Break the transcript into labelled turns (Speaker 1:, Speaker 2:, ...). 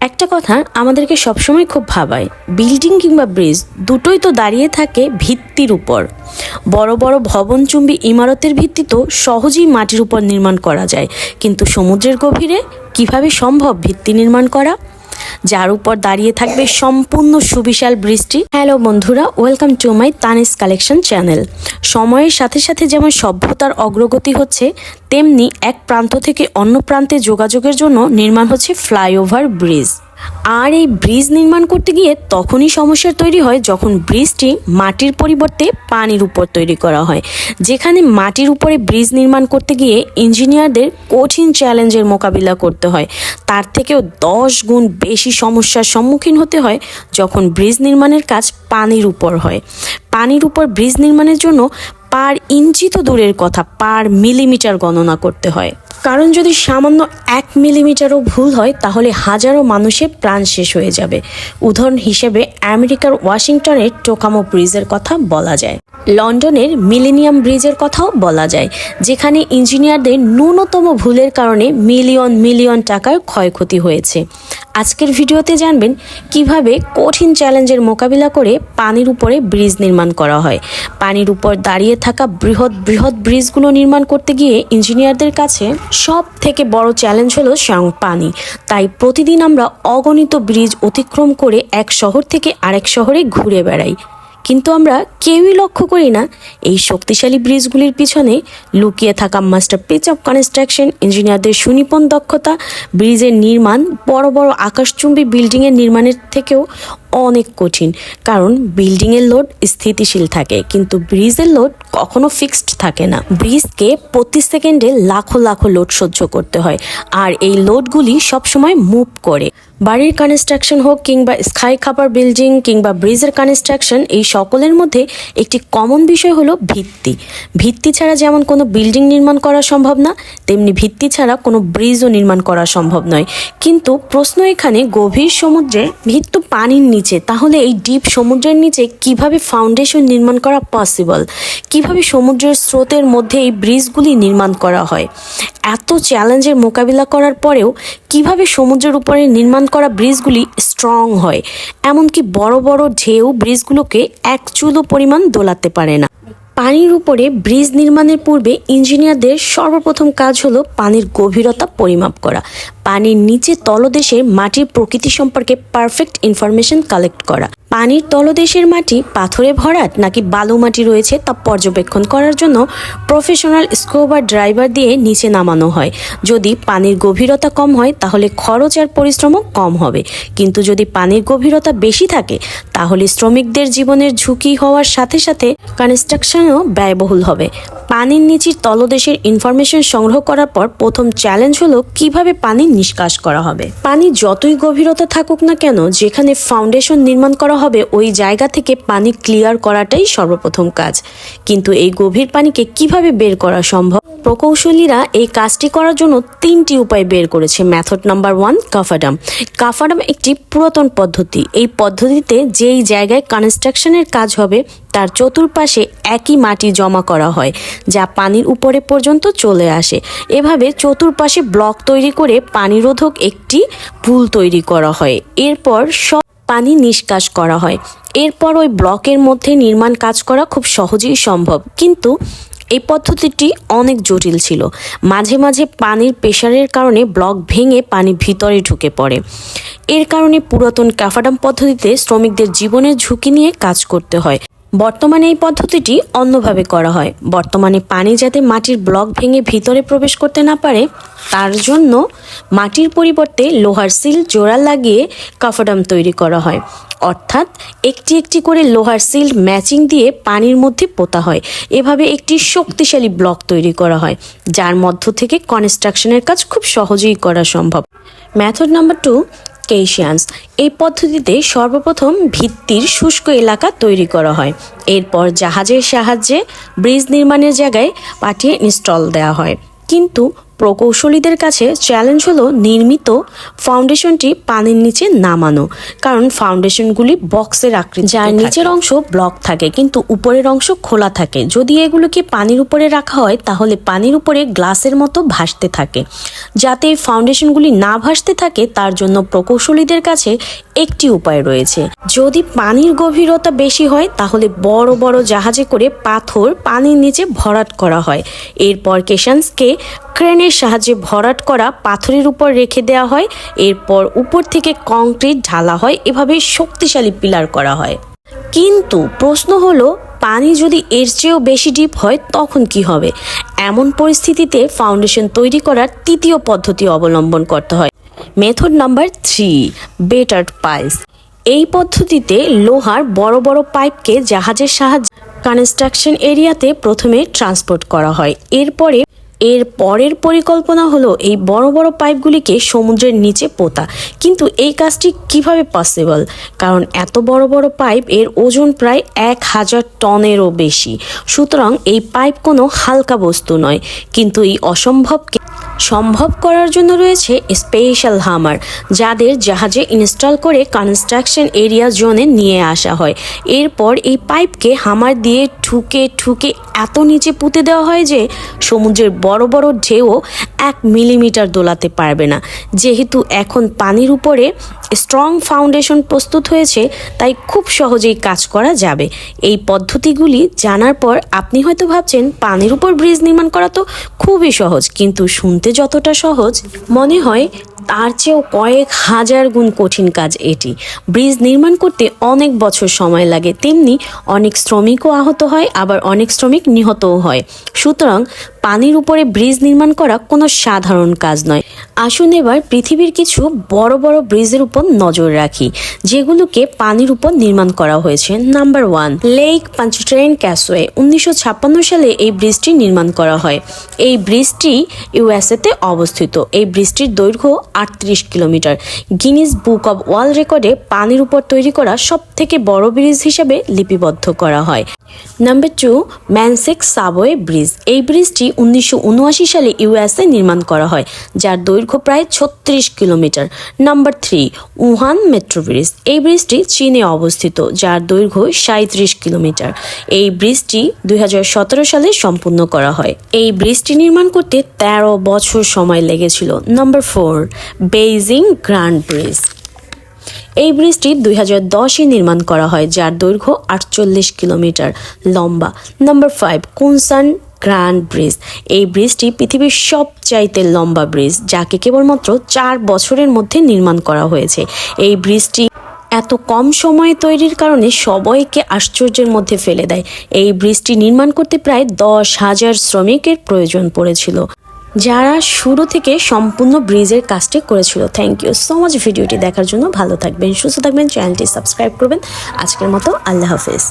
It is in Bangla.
Speaker 1: একটা কথা আমাদেরকে সবসময় খুব ভাবায় বিল্ডিং কিংবা ব্রিজ দুটোই তো দাঁড়িয়ে থাকে ভিত্তির উপর। বড় বড় ভবনচুম্বী ইমারতের ভিত্তি তো সহজেই মাটির উপর নির্মাণ করা যায়। কিন্তু সমুদ্রের গভীরে কীভাবে সম্ভব ভিত্তি নির্মাণ করা? যার উপর দাঁড়িয়ে থাকবে সম্পূর্ণ সুবিশাল বৃষ্টি। হ্যালো বন্ধুরা welcome to my Tanis collection channel সময়ের সাথে সাথে যেমন সভ্যতার অগ্রগতি হচ্ছে, তেমনি এক প্রান্ত থেকে অন্য প্রান্তে যোগাযোগের জন্য নির্মাণ হচ্ছে ফ্লাইওভার ব্রিজ। আর এই ব্রিজ নির্মাণ করতে গিয়ে তখনই সমস্যার তৈরি হয় যখন ব্রিজটি মাটির পরিবর্তে পানির উপর তৈরি করা হয়। যেখানে মাটির উপরে ব্রিজ নির্মাণ করতে গিয়ে ইঞ্জিনিয়ারদের কঠিন চ্যালেঞ্জের মোকাবিলা করতে হয়। তার থেকেও দশ গুণ বেশি সমস্যার সম্মুখীন হতে হয় যখন ব্রিজ নির্মাণের কাজ পানির উপর হয়। পানির উপর ব্রিজ নির্মাণের জন্য পার ইঞ্চি তো দূরের কথা, পার মিলিমিটার গণনা করতে হয়। কারণ যদি সামান্য এক মিলিমিটারও ভুল হয়, তাহলে হাজারো মানুষের প্রাণ শেষ হয়ে যাবে। উদাহরণ হিসেবে আমেরিকার ওয়াশিংটনের টোকামো ব্রিজের কথা বলা যায়। লন্ডনের মিলেনিয়াম ব্রিজের কথাও বলা যায়, যেখানে ইঞ্জিনিয়ারদের ন্যূনতম ভুলের কারণে মিলিয়ন মিলিয়ন টাকার ক্ষয়ক্ষতি হয়েছে। আজকের ভিডিওতে জানবেন কীভাবে কঠিন চ্যালেঞ্জের মোকাবিলা করে পানির উপরে ব্রিজ নির্মাণ করা হয়। পানির উপর দাঁড়িয়ে থাকা বৃহৎ বৃহৎ ব্রিজগুলো নির্মাণ করতে গিয়ে ইঞ্জিনিয়ারদের কাছে সব থেকে বড় চ্যালেঞ্জ হলো পানি তাই প্রতিদিন আমরা অগণিত ব্রিজ অতিক্রম করে এক শহর থেকে আরেক শহরে ঘুরে বেড়াই। কিন্তু আমরা কেউই লক্ষ্য করি না এই শক্তিশালী ব্রিজগুলির পিছনে লুকিয়ে থাকা মাস্টার পিচ অফ কনস্ট্রাকশন ইঞ্জিনিয়ারদের সুনিপুণ দক্ষতা ব্রিজের নির্মাণ, বড় বড় আকাশচুম্বী বিল্ডিংয়ের নির্মাণের থেকেও অনেক কঠিন। কারণ বিল্ডিংয়ের লোড স্থিতিশীল থাকে, কিন্তু ব্রিজের লোড কখনো ফিক্সড থাকে না। ব্রিজকে প্রতি সেকেন্ডে লাখো লাখো লোড সহ্য করতে হয়, আর এই লোডগুলি সবসময় মুভ করে। বাড়ির কনস্ট্রাকশন হোক কিংবা স্কাই খাবার বিল্ডিং কিংবা ব্রিজের কনস্ট্রাকশন এই সকলের মধ্যে একটি কমন বিষয় হলো ভিত্তি। ভিত্তি ছাড়া যেমন কোনো বিল্ডিং নির্মাণ করা সম্ভব না, তেমনি ভিত্তি ছাড়া কোনো ব্রিজও নির্মাণ করা সম্ভব নয়। কিন্তু প্রশ্ন এখানে গভীর সমুদ্রে ভিত্তি পানির নিচে তাহলে এই ডিপ সমুদ্রের নিচে কীভাবে ফাউন্ডেশন নির্মাণ করা পসিবল কীভাবে সমুদ্রের স্রোতের মধ্যে এই ব্রিজগুলি নির্মাণ করা হয়? এত চ্যালেঞ্জের মোকাবিলা করার পরেও কীভাবে সমুদ্রের উপরে নির্মাণ করা ব্রিজগুলি স্ট্রং হয়? এমনকি বড় বড় ঢেউ ব্রিজগুলোকে এক চুলো পরিমাণ দোলাতে পারে না। পানির উপরে ব্রিজ নির্মাণের পূর্বে ইঞ্জিনিয়ারদের সর্বপ্রথম কাজ হলো পানির গভীরতা পরিমাপ করা। পানির নিচে তলদেশের মাটির প্রকৃতি সম্পর্কে পারফেক্ট ইনফরমেশন কালেক্ট করা। পানির তলদেশের মাটি পাথরে ভরাট নাকি বালু মাটি রয়েছে তা পর্যবেক্ষণ করার জন্য প্রফেশনাল স্কোবার ড্রাইভার দিয়ে নিচে নামানো হয়। যদি পানির গভীরতা কম হয়, তাহলে খরচ আর পরিশ্রমও কম হবে। কিন্তু যদি পানির গভীরতা বেশি থাকে, তাহলে শ্রমিকদের জীবনের ঝুঁকি হওয়ার সাথে সাথে কনস্ট্রাকশনও ব্যয়বহুল হবে। পানির নিচের তলদেশের ইনফরমেশন সংগ্রহ করার পর প্রথম চ্যালেঞ্জ হলো কীভাবে পানি নিষ্কাশ করা হবে। পানি যতই গভীরতা থাকুক না কেন, যেখানে ফাউন্ডেশন নির্মাণ করা হবে, ওই জায়গা থেকে পানি ক্লিয়ার করাটাই সর্বপ্রথম কাজ। কিন্তু এই গভীর পানিকে কীভাবে বের করা সম্ভব? প্রকৌশলীরা এই কাজটি করার জন্য তিনটি উপায় বের করেছে। Method number one, cofferdam. Cofferdam একটি পুরাতন পদ্ধতি। এই পদ্ধতিতে যেই জায়গায় কনস্ট্রাকশনের কাজ হবে তার চতুর্পাশে একই মাটি জমা করা হয়, যা পানির উপরে পর্যন্ত চলে আসে। এভাবে চতুর্পাশে ব্লক তৈরি করে পানিরোধক একটি পুল তৈরি করা হয়। এরপর সব পানি নিষ্কাশ করা হয়। এরপর ওই ব্লকের মধ্যে নির্মাণ কাজ করা খুব সহজেই সম্ভব। কিন্তু এই পদ্ধতিটি অনেক জটিল ছিল। মাঝে মাঝে পানির প্রেশারের কারণে ব্লক ভেঙে পানি ভিতরে ঢুকে পড়ে। এর কারণে পুরাতন ক্যাফাডাম পদ্ধতিতে শ্রমিকদের জীবনের ঝুঁকি নিয়ে কাজ করতে হয়। বর্তমানে এই পদ্ধতিটি অন্যভাবে করা হয়। বর্তমানে পানি যাতে মাটির ব্লক ভেঙে ভিতরে প্রবেশ করতে না পারে, তার জন্য মাটির পরিবর্তে লোহার সিল, জোড়া লাগিয়ে কাফাডাম তৈরি করা হয়। অর্থাৎ একটি একটি করে লোহার সিল ম্যাচিং দিয়ে পানির মধ্যে পোতা হয়। এভাবে একটি শক্তিশালী ব্লক তৈরি করা হয়, যার মধ্য থেকে কনস্ট্রাকশনের কাজ খুব সহজেই করা সম্ভব। মেথড নাম্বার টু কেশিয়ান্স এই পদ্ধতিতে সর্বপ্রথম ভিত্তির শুষ্ক এলাকা তৈরি করা হয়। এরপর জাহাজের সাহায্যে ব্রিজ নির্মাণের জায়গায় পাঠিয়ে ইনস্টল দেওয়া হয়। কিন্তু প্রকৌশলীদের কাছে চ্যালেঞ্জ হলো নির্মিত ফাউন্ডেশনটি পানির নিচে নামানো কারণ ফাউন্ডেশনগুলি বক্সের আকৃতি যার নিচের অংশ ব্লক থাকে কিন্তু উপরের অংশ খোলা থাকে। যদি এগুলোকে পানির উপরে রাখা হয় তাহলে পানির উপরে গ্লাসের মতো ভাসতে থাকে। যাতে এই ফাউন্ডেশনগুলি না ভাসতে থাকে তার জন্য প্রকৌশলীদের কাছে একটি উপায় রয়েছে। যদি পানির গভীরতা বেশি হয় তাহলে বড় বড় জাহাজে করে পাথর পানির নিচে ভরাট করা হয়। এরপর কেশান্সকে ক্রেনের সাহায্যে ভরাট করা পাথরের উপর রেখে দেওয়া হয়। এরপর উপর থেকে কংক্রিট ঢালা হয়। এভাবে শক্তিশালী পিলার করা হয়। কিন্তু প্রশ্ন হলো, পানি যদি এর চেয়েও বেশি ডিপ হয়, তখন কি হবে? এমন পরিস্থিতিতে ফাউন্ডেশন তৈরি করার তৃতীয় পদ্ধতি অবলম্বন করতে হয়। Method number three, batter piles. এই পদ্ধতিতে লোহার বড় বড় পাইপকে জাহাজের সাহায্যে কনস্ট্রাকশন এরিয়াতে প্রথমে ট্রান্সপোর্ট করা হয়। এরপরে এর পরের পরিকল্পনা হলো এই বড় বড় পাইপগুলিকে সমুদ্রের নিচে পোতা। কিন্তু এই কাজটি কীভাবে পসিবল কারণ এত বড় বড় পাইপ, এর ওজন প্রায় এক হাজার টনেরও বেশি। সুতরাং এই পাইপ কোনো হালকা বস্তু নয়। কিন্তু এই অসম্ভবকে সম্ভব করার জন্য রয়েছে স্পেশাল হামার যাদের জাহাজে ইনস্টল করে কনস্ট্রাকশন এরিয়া জোনে নিয়ে আসা হয়। এরপর এই পাইপকে হামার দিয়ে ঠুকে ঠুকে এত নিচে পুঁতে দেওয়া হয় যে সমুদ্রের বড় বড় ঢেউ এক মিলিমিটার দোলাতে পারবে না। যেহেতু এখন পানির উপরে স্ট্রং ফাউন্ডেশন প্রস্তুত হয়েছে, তাই খুব সহজেই কাজ করা যাবে। এই পদ্ধতিগুলি জানার পর আপনি হয়তো ভাবছেন, পানির উপর ব্রিজ নির্মাণ করা তো খুবই সহজ, কিন্তু শুনতে যতটা সহজ, মনে হয় তার চেয়েও কয়েক হাজার গুণ কঠিন কাজ এটি। ব্রিজ নির্মাণ করতে অনেক বছর সময় লাগে, তেমনি অনেক শ্রমিকও আহত হয়, আবার অনেক শ্রমিক নিহতও হয়। সুতরাং পানির উপরে ব্রিজ নির্মাণ করা কোনো সাধারণ কাজ নয়। আসুন এবার পৃথিবীর কিছু বড় বড় ব্রিজের উপর নজর রাখি, যেগুলোকে পানির উপর নির্মাণ করা হয়েছে। Number one, lake Pontchartrain causeway. উনিশশো ছাপ্পান্ন সালে এই ব্রিজটি নির্মাণ করা হয়। এই ব্রিজটি ইউএসএতে অবস্থিত। এই ব্রিজটির দৈর্ঘ্য আটত্রিশ kilometre. Guinness book of world রেকর্ডে পানির উপর তৈরি করা সব থেকে বড় ব্রিজ হিসেবে লিপিবদ্ধ করা হয়। Number two Manchac swamp bridge এই ব্রিজটি উনিশশো উনআশি সালে ইউএসএ নির্মাণ করা হয়, যার দৈর্ঘ্য প্রায় ছত্রিশ kilometre. Number three Wuhan metro bridge এই ব্রিজটি চীনে অবস্থিত, যার দৈর্ঘ্য সাঁত্রিশ কিলোমিটার। এই ব্রিজটি দুই হাজার সতেরো সালে সম্পূর্ণ করা হয়। এই ব্রিজটি নির্মাণ করতে তেরো বছর সময় লেগেছিল। Number four Beijing grand bridge. এই ব্রিজটি দুই হাজার দশে নির্মাণ করা হয়, যার দৈর্ঘ্য আটচল্লিশ কিলোমিটার লম্বা। Number five, Kunshan grand bridge. এই ব্রিজটি পৃথিবীর সবচাইতে লম্বা ব্রিজ, যাকে কেবলমাত্র চার বছরের মধ্যে নির্মাণ করা হয়েছে। এই ব্রিজটি এত কম সময়ে তৈরির কারণে সবাইকে আশ্চর্যের মধ্যে ফেলে দেয়। এই ব্রিজটি নির্মাণ করতে প্রায় দশ হাজার শ্রমিকের প্রয়োজন পড়েছিল। যারা শুরু থেকে সম্পূর্ণ ব্রিজের কাজটি করেছিল। থ্যাংক ইউ সো মাচ ভিডিওটি দেখার জন্য ভালো থাকবেন, সুস্থ থাকবেন চ্যানেলটি সাবস্ক্রাইব করবেন। আজকের মতো আল্লাহ হাফেজ।